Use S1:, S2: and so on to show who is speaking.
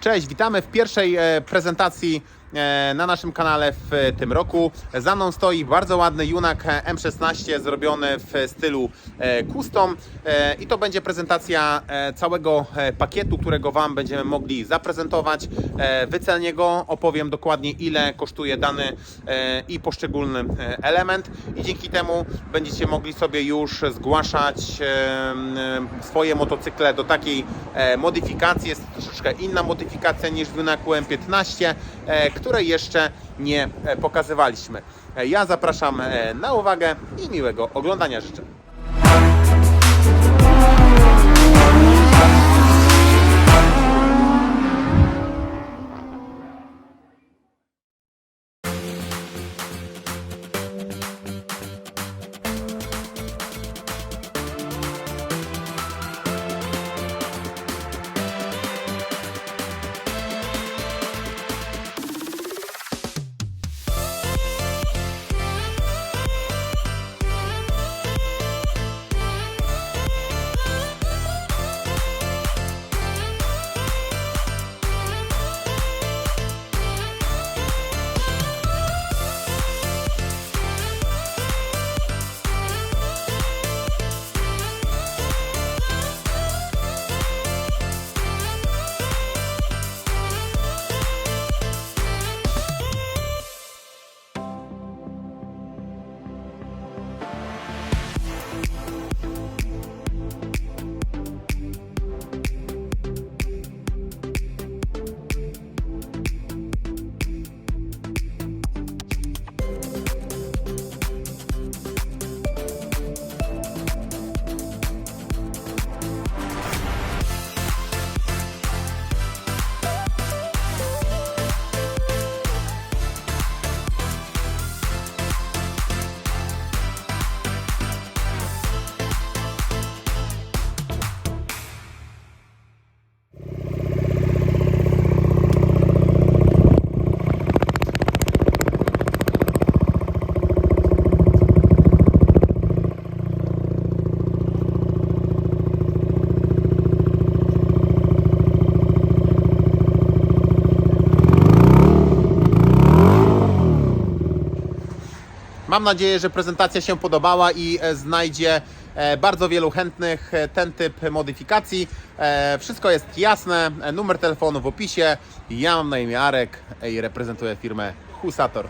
S1: Cześć, witamy w pierwszej e, prezentacji na naszym kanale w e, tym roku. Za mną stoi bardzo ładny Junak e, M16 zrobiony w stylu e, custom e, i to będzie prezentacja e, całego e, pakietu, którego Wam będziemy mogli zaprezentować. E, Wycenię go, opowiem dokładnie ile kosztuje dany e, i poszczególny e, element i dzięki temu będziecie mogli sobie już zgłaszać e, swoje motocykle do takiej e, modyfikacji. Jest to troszeczkę inna modyfikacja niż w Junaku M15, e, której jeszcze nie e, pokazywaliśmy. E, Ja zapraszam e, na uwagę i miłego oglądania życzę. Mam nadzieję, że prezentacja się podobała i e, znajdzie e, bardzo wielu chętnych e, ten typ modyfikacji. Wszystko jest jasne, numer telefonu w opisie. Ja mam na imię Arek i reprezentuję firmę Husator.